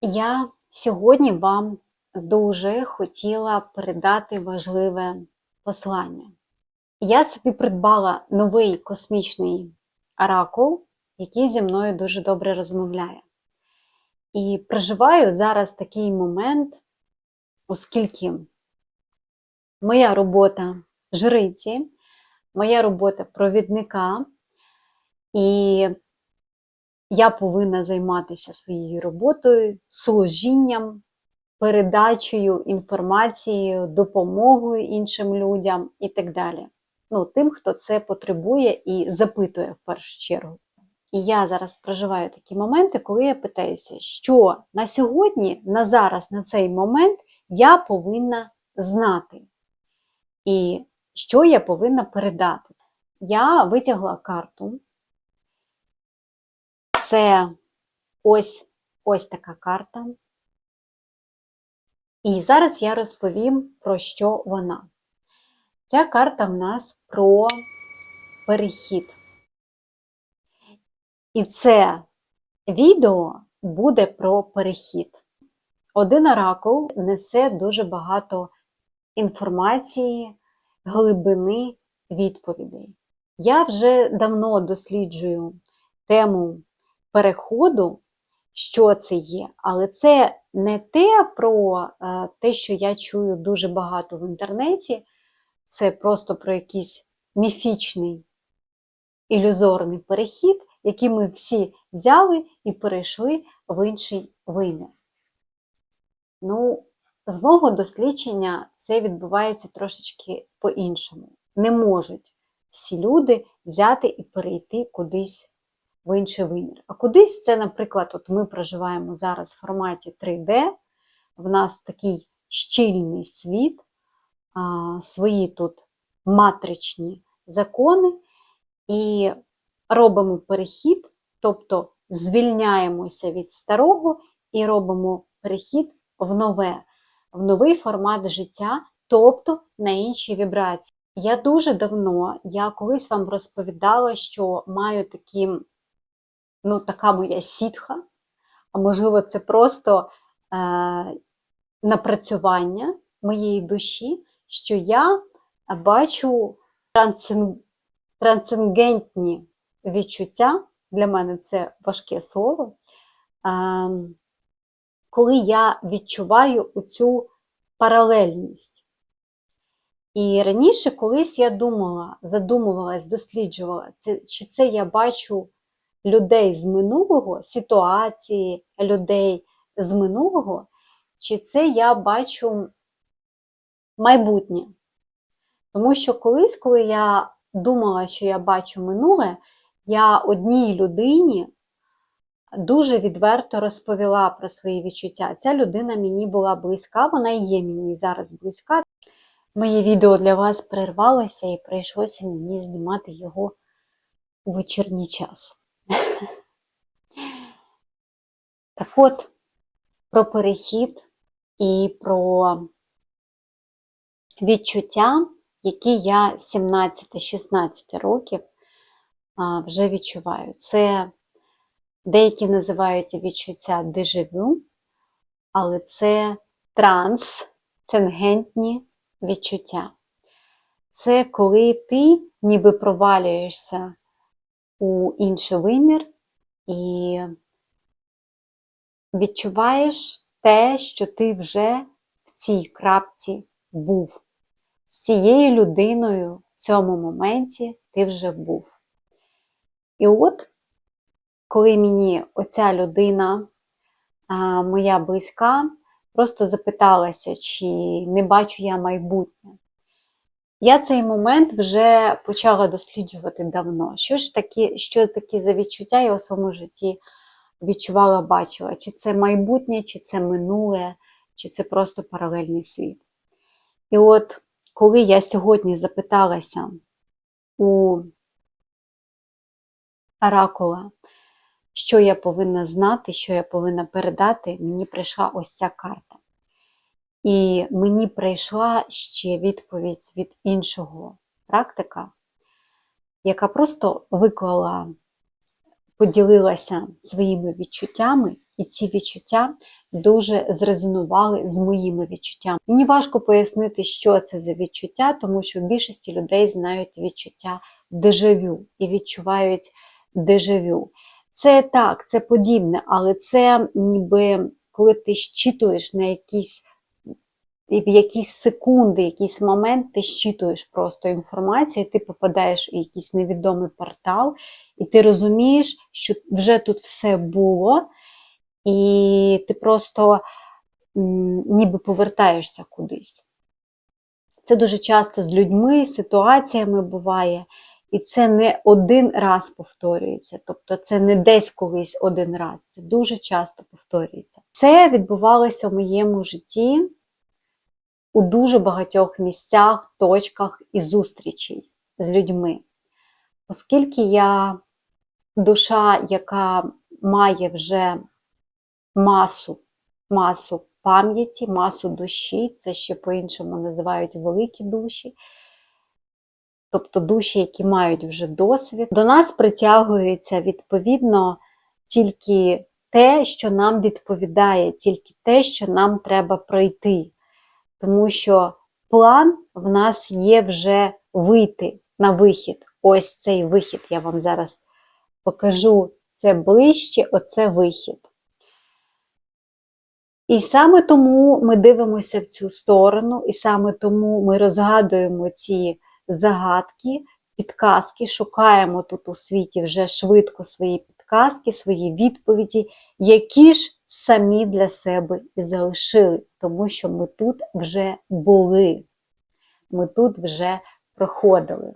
Я сьогодні вам дуже хотіла передати важливе послання. Я собі придбала новий космічний оракул, який зі мною дуже добре розмовляє. І проживаю зараз такий момент, оскільки моя робота жриці, моя робота провідника, і я повинна займатися своєю роботою, служінням, передачею інформацією, допомогою іншим людям і так далі. Ну, Тим, хто це потребує і запитує в першу чергу. І я зараз проживаю такі моменти, коли я питаюся, що на сьогодні, на зараз, на цей момент я повинна знати. І що я повинна передати. Я витягла карту. Це ось ось така карта. І зараз я розповім, про що вона. Ця карта в нас про перехід. І це відео буде про перехід. Один оракул несе дуже багато інформації, глибини відповідей. Я вже давно досліджую тему переходу, що це є, але це не те про е, те, що я чую дуже багато в інтернеті, це просто про якийсь міфічний ілюзорний перехід, який ми всі взяли і перейшли в інший вимір. Ну, з мого дослідження це відбувається трошечки по-іншому. Не можуть всі люди взяти і перейти кудись в інший вимір. А кудись це, наприклад, от ми проживаємо зараз в форматі 3D, в нас такий щільний світ, свої тут матричні закони, і робимо перехід, тобто звільняємося від старого і робимо перехід в нове, в новий формат життя, тобто на інші вібрації. Я дуже давно, я колись вам розповідала, що маю такі, ну, така моя сітха, а можливо, це просто е, напрацювання моєї душі, що я бачу трансцен... трансцендентні відчуття, для мене це важке слово, е, коли я відчуваю оцю паралельність. І раніше колись я думала, задумувалась, досліджувала, це, чи це я бачу людей з минулого, ситуації людей з минулого, чи це я бачу майбутнє. Тому що колись, коли я думала, що я бачу минуле, я одній людині дуже відверто розповіла про свої відчуття. Ця людина мені була близька, вона і є мені зараз близька. Моє відео для вас перервалося і прийшлося мені знімати його у вечірній час. Так от, про перехід і про відчуття, які я 17-16 років вже відчуваю. Це деякі називають відчуття дежавю, але це трансценгентні відчуття. Це коли ти ніби провалюєшся у інший вимір і відчуваєш те, що ти вже в цій крапці був. З цією людиною в цьому моменті ти вже був. І от, коли мені оця людина, моя близька, просто запиталася, чи не бачу я майбутнє. Я цей момент вже почала досліджувати давно. Що ж такі, що такі за відчуття я у своєму житті відчувала, бачила, чи це майбутнє, чи це минуле, чи це просто паралельний світ. І от коли я сьогодні запиталася у Оракула, що я повинна знати, що я повинна передати, мені прийшла ось ця карта. І мені прийшла ще відповідь від іншого практика, яка просто виклала, поділилася своїми відчуттями, і ці відчуття дуже зрезонували з моїми відчуттями. Мені важко пояснити, що це за відчуття, тому що в більшості людей знають відчуття дежавю і відчувають дежавю. Це так, це подібне, але це ніби коли ти щитуєш на якісь і в якісь секунди, якийсь момент ти щитуєш просто інформацію, ти попадаєш у якийсь невідомий портал, і ти розумієш, що вже тут все було, і ти просто ніби повертаєшся кудись. Це дуже часто з людьми, ситуаціями буває, і це не один раз повторюється. Тобто це не десь колись один раз, це дуже часто повторюється. Це відбувалося в моєму житті у дуже багатьох місцях, точках і зустрічей з людьми. Оскільки я душа, яка має вже масу, масу пам'яті, масу душі, це ще по-іншому називають великі душі, тобто душі, які мають вже досвід, до нас притягується відповідно тільки те, що нам відповідає, тільки те, що нам треба пройти. Тому що план в нас є вже вийти на вихід. Ось цей вихід. Я вам зараз покажу це ближче, оце вихід. І саме тому ми дивимося в цю сторону, і саме тому ми розгадуємо ці загадки, підказки, шукаємо тут у світі вже швидко свої підказки, свої відповіді, які ж самі для себе і залишили, тому що ми тут вже були, ми тут вже проходили.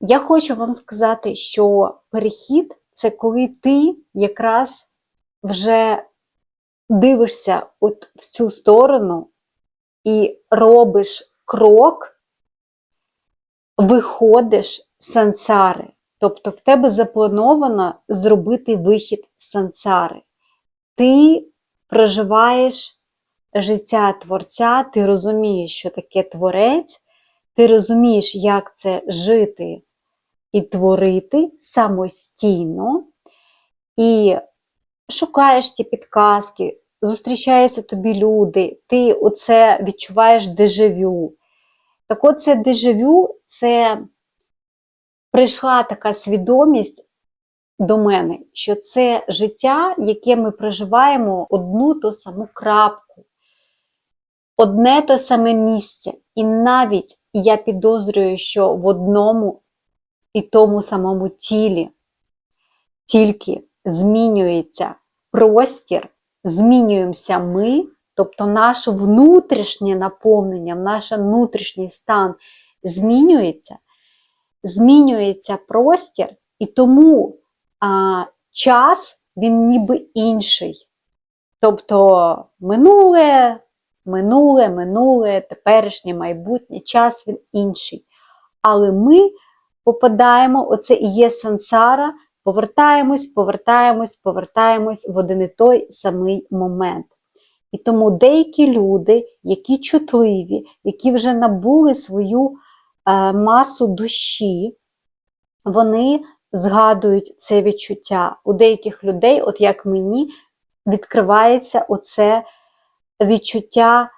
Я хочу вам сказати, що перехід це коли ти якраз вже дивишся от в цю сторону і робиш крок, виходиш з сансари. Тобто в тебе заплановано зробити вихід з сансари. Ти проживаєш життя творця, ти розумієш, що таке творець, ти розумієш, як це жити і творити самостійно, і шукаєш ті підказки, зустрічаються тобі люди, ти оце відчуваєш дежавю. Так от це дежавю, це прийшла така свідомість до мене, що це життя, яке ми проживаємо одну ту саму крапку, одне то саме місце. І навіть я підозрюю, що в одному і тому самому тілі тільки змінюється простір, змінюємося ми, тобто наше внутрішнє наповнення, наш внутрішній стан змінюється, змінюється простір, і тому а, час він ніби інший. Тобто минуле, минуле, минуле, теперішнє майбутнє, час він інший. Але ми попадаємо, оце і є сансара, повертаємось, повертаємось, повертаємось в один і той самий момент. І тому деякі люди, які чутливі, які вже набули свою масу душі, вони згадують це відчуття. У деяких людей, от як мені, відкривається оце відчуття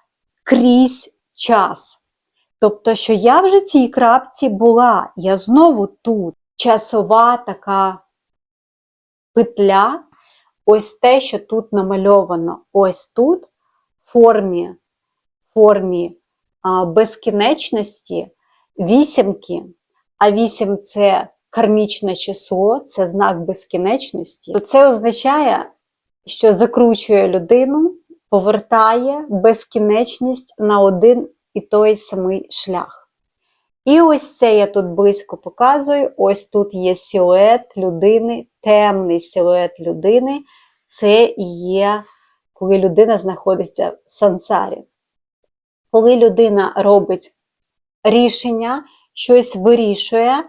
крізь час. Тобто, що я вже цій крапці була, я знову тут. Часова така петля, ось те, що тут намальовано, ось тут, в формі, формі а, безкінечності, вісімки, а вісім це кармічне число, це знак безкінечності, то це означає, що закручує людину, повертає безкінечність на один і той самий шлях. І ось це я тут близько показую. Ось тут є силует людини, темний силует людини. Це є, коли людина знаходиться в сансарі. Коли людина робить рішення, щось вирішує,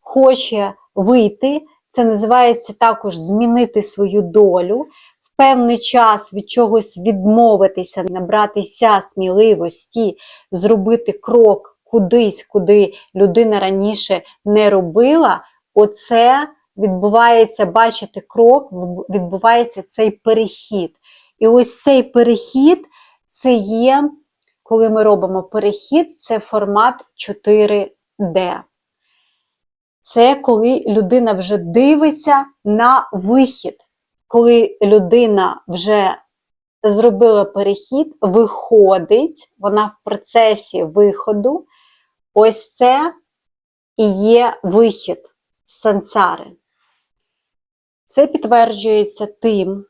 хоче вийти, це називається також змінити свою долю, в певний час від чогось відмовитися, набратися сміливості, зробити крок кудись, куди людина раніше не робила, оце відбувається, бачите, крок, відбувається цей перехід. І ось цей перехід це є, коли ми робимо перехід, це формат 4D. Це коли людина вже дивиться на вихід. Коли людина вже зробила перехід, виходить, вона в процесі виходу, ось це і є вихід з сансари. Це підтверджується тим,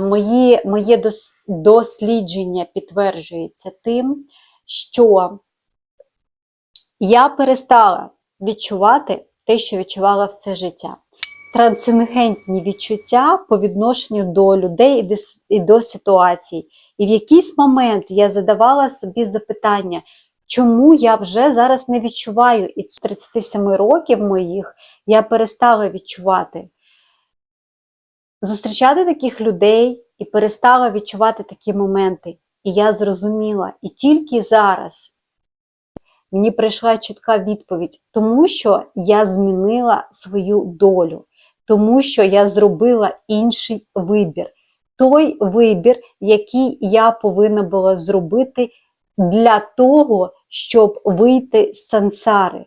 мої, моє дос- дослідження підтверджується тим, що я перестала відчувати те, що відчувала все життя. Трансцендентні відчуття по відношенню до людей і до ситуацій. І в якийсь момент я задавала собі запитання, чому я вже зараз не відчуваю, і з 37 років моїх я перестала відчувати. Зустрічати таких людей і перестала відчувати такі моменти. І я зрозуміла, і тільки зараз мені прийшла чітка відповідь, тому що я змінила свою долю, тому що я зробила інший вибір. Той вибір, який я повинна була зробити для того, щоб вийти з сансари.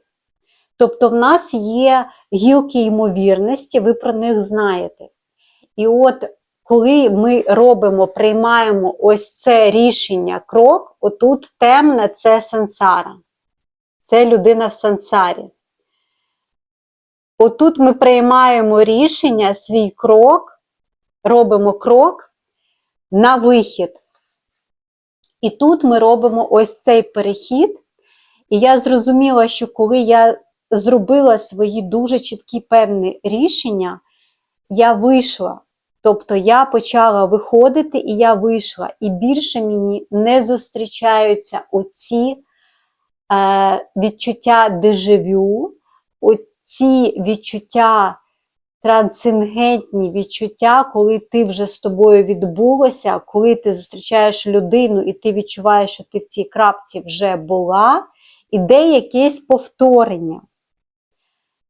Тобто, в нас є гілки ймовірності, ви про них знаєте. І от коли ми робимо, приймаємо ось це рішення, крок, отут темне це сансара. Це людина в сансарі. Отут ми приймаємо рішення, свій крок, робимо крок на вихід. І тут ми робимо ось цей перехід. І я зрозуміла, що коли я зробила свої дуже чіткі певні рішення, я вийшла. Тобто я почала виходити і я вийшла. І більше мені не зустрічаються оці е, відчуття дежавю, оці відчуття, трансцендентні відчуття, коли ти вже з тобою відбулося, коли ти зустрічаєш людину і ти відчуваєш, що ти в цій крапці вже була, іде якесь повторення.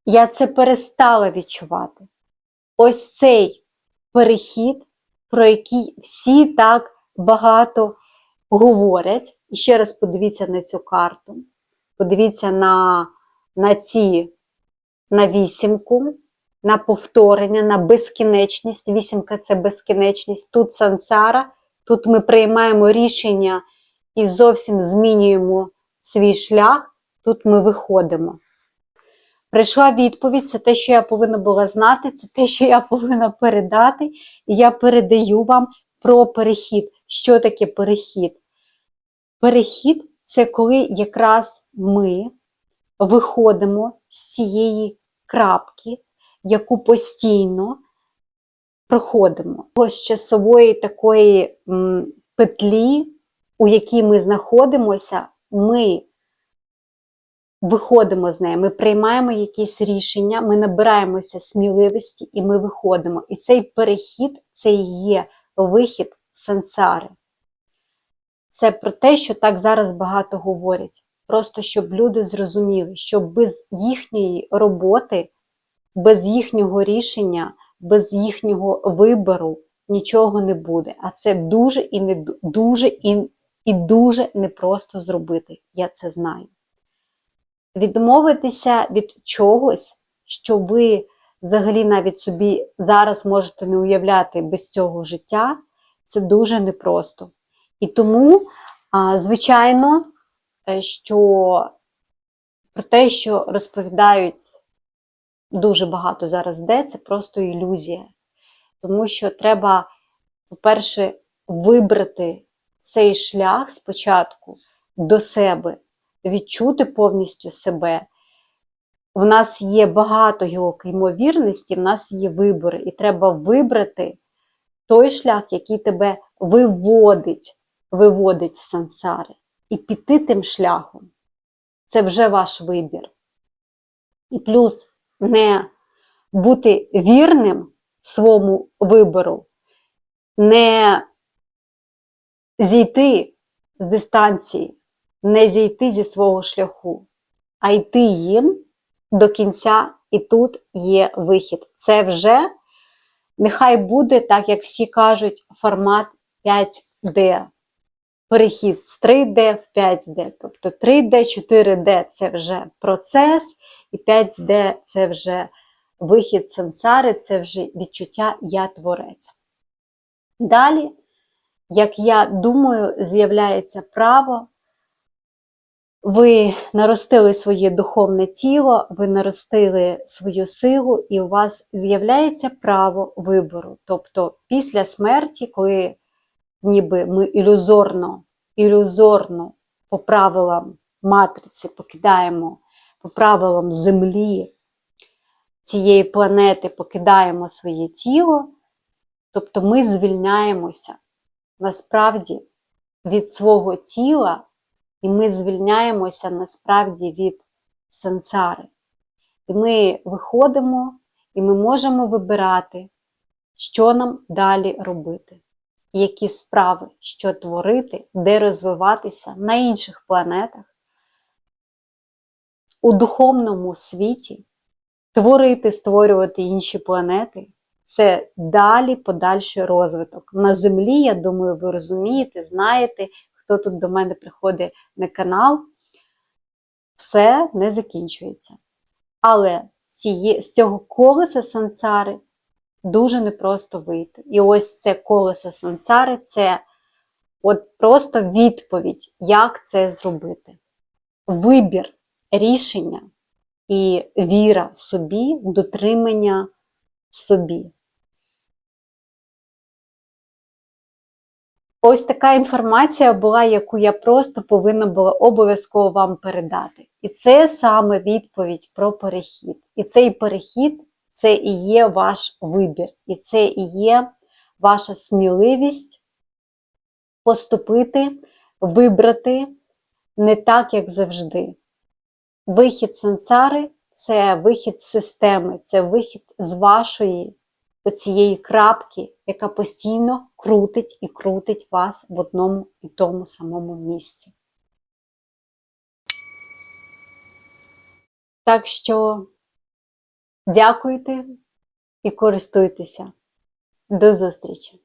Я це перестала відчувати. Ось цей перехід, про який всі так багато говорять. І ще раз подивіться на цю карту. Подивіться на, на ці на вісімку, на повторення, на безкінечність. Вісімка це безкінечність. Тут сансара, тут ми приймаємо рішення і зовсім змінюємо свій шлях, тут ми виходимо. Прийшла відповідь, це те, що я повинна була знати, це те, що я повинна передати, і я передаю вам про перехід. Що таке перехід? Перехід це коли якраз ми виходимо з цієї крапки, яку постійно проходимо. Ось часової такої петлі, у якій ми знаходимося, ми виходимо з неї, ми приймаємо якісь рішення, ми набираємося сміливості і ми виходимо. І цей перехід це і є вихід сансари. Це про те, що так зараз багато говорять. Просто щоб люди зрозуміли, що без їхньої роботи, без їхнього рішення, без їхнього вибору нічого не буде. А це дуже і не дуже і, і дуже непросто зробити. Я це знаю. Відмовитися від чогось, що ви взагалі навіть собі зараз можете не уявляти без цього життя, це дуже непросто. І тому, звичайно, що про те, що розповідають дуже багато зараз де, це просто ілюзія. Тому що треба, по-перше, вибрати цей шлях спочатку до себе, відчути повністю себе. В нас є багато гілок ймовірності, в нас є вибори, і треба вибрати той шлях, який тебе виводить, виводить з сансари. І піти тим шляхом. Це вже ваш вибір. І плюс не бути вірним своєму вибору, не зійти з дистанції, не зійти зі свого шляху, а йти їм до кінця, і тут є вихід. Це вже нехай буде, так як всі кажуть, формат 5D. Перехід з 3D в 5D. Тобто 3D, 4D це вже процес, і 5D це вже вихід сенсари, це вже відчуття я творець. Далі, як я думаю, з'являється право. Ви наростили своє духовне тіло, ви наростили свою силу, і у вас з'являється право вибору. Тобто, після смерті, коли ніби ми ілюзорно, ілюзорно по правилам матриці покидаємо, по правилам Землі цієї планети покидаємо своє тіло, тобто ми звільняємося насправді від свого тіла. І ми звільняємося насправді від сенсари. І ми виходимо, і ми можемо вибирати, що нам далі робити, які справи, що творити, де розвиватися на інших планетах, у духовному світі, творити, створювати інші планети. Це далі подальший розвиток. На землі, я думаю, ви розумієте, знаєте, хто тут до мене приходить на канал, все не закінчується. Але з цього колеса сансари дуже непросто вийти. І ось це колесо сансари це от просто відповідь, як це зробити. Вибір, рішення і віра собі, дотримання собі. Ось така інформація була, яку я просто повинна була обов'язково вам передати. І це саме відповідь про перехід. І цей перехід це і є ваш вибір, і це і є ваша сміливість поступити, вибрати не так, як завжди. Вихід сенсари це вихід з системи, це вихід з вашої оцієї крапки, яка постійно крутить і крутить вас в одному і тому самому місці. Так що дякуйте і користуйтеся. До зустрічі!